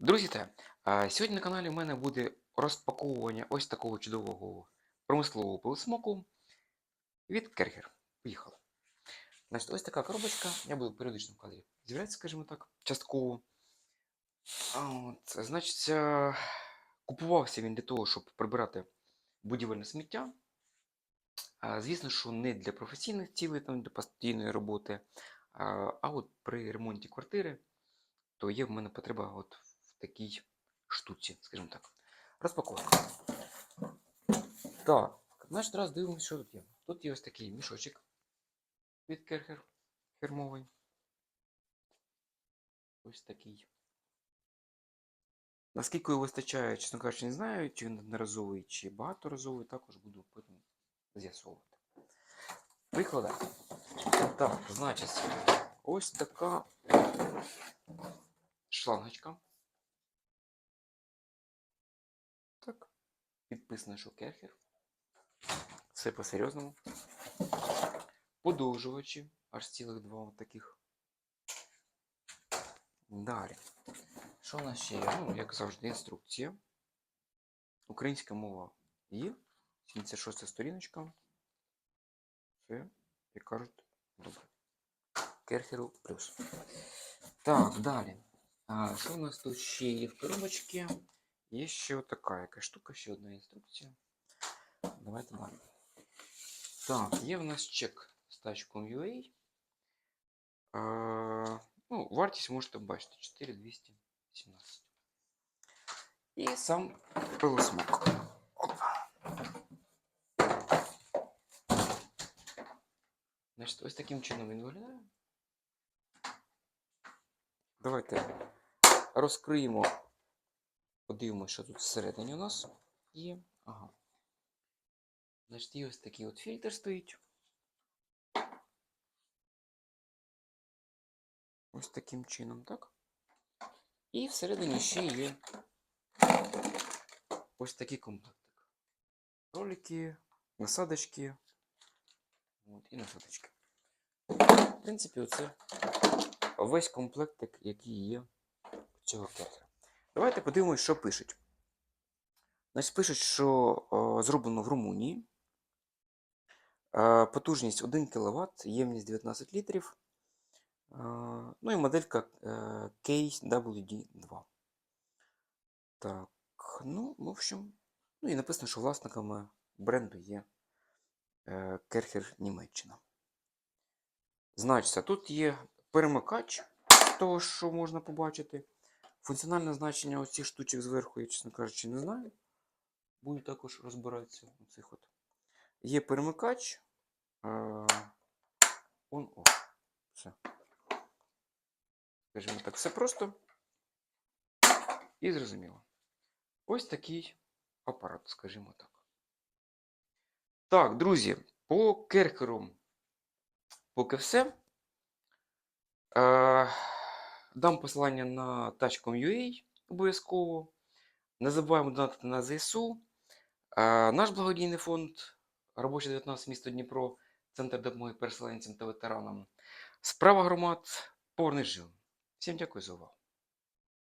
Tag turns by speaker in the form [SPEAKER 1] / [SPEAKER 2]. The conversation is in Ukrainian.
[SPEAKER 1] Друзі, та, сьогодні на каналі у мене буде розпаковування ось такого чудового промислового пилосмоку від Керхер. Поїхали. Значить, ось така коробочка. Я буду в кадрі з'являтися, скажімо так, частково. От, значить, е, купувався він для того, щоб прибирати будівельне сміття. Звісно, що не для професійних цілей, там, для постійної роботи, а, от при ремонті квартири, то є в мене потреба от такій штуці, скажімо так. Розпаковка. Так, значить, раз дивимося, що тут є. Тут є ось такий мішочок від Керхер фірмовий. Ось такий. Наскільки його вистачає, чесно кажучи, не знаю, чи він одноразовий, чи багаторазовий, також буду з'ясовувати. Приклади. Так, значить, ось така шлангочка. Так. Підписано, що керхер. Все по-серйозному. Подовжувачі. Аж цілих два таких. Далі. Що у нас ще є? Ну, як завжди, інструкція. Українська мова є. 76 сторіночка. Все, як кажуть, добре. Керхеру плюс. Так, далі. А, що у нас тут ще є в коробочці? Є ще отака яка штука, ще одна інструкція. Давайте далі. Так, є в нас чек з тачком UA. А, ну, вартість можете бачити 4217. І сам пилосмок. Опа. Значить, ось таким чином він виглядає. Давайте розкриємо, Подивимося, що тут всередині у нас є. Ага. Значить, є ось такий от фільтр стоїть. Ось таким чином, так? І всередині ще є ось такий комплектик. Ролики, насадочки. От, і насадочки. В принципі, оце весь комплектик, який є цього кертера. Давайте подивимось, що пишуть. Значить, пишуть, що о, зроблено в Румунії. Е, потужність 1 кВт, ємність 19 літрів. Е, ну і моделька е, KWD2. Так, ну, в общем, ну і написано, що власниками бренду є е, Керхер Німеччина. Значиться, тут є перемикач того, що можна побачити. Функціональне значення оцих штучок зверху, я, чесно кажучи, не знаю. Буду також розбиратися у цих от. Є перемикач. Он оф. Все. Скажімо так, все просто і зрозуміло. Ось такий апарат, скажімо так. Так, друзі, по керкеру поки все. Е, Дам посилання на Touchcom.ua обов'язково. Не забуваємо донатити на ЗСУ. Е, Наш благодійний фонд Робочий 19 місто Дніпро, Центр допомоги переселенцям та ветеранам. Справа громад, повернись жив. Всім дякую за увагу.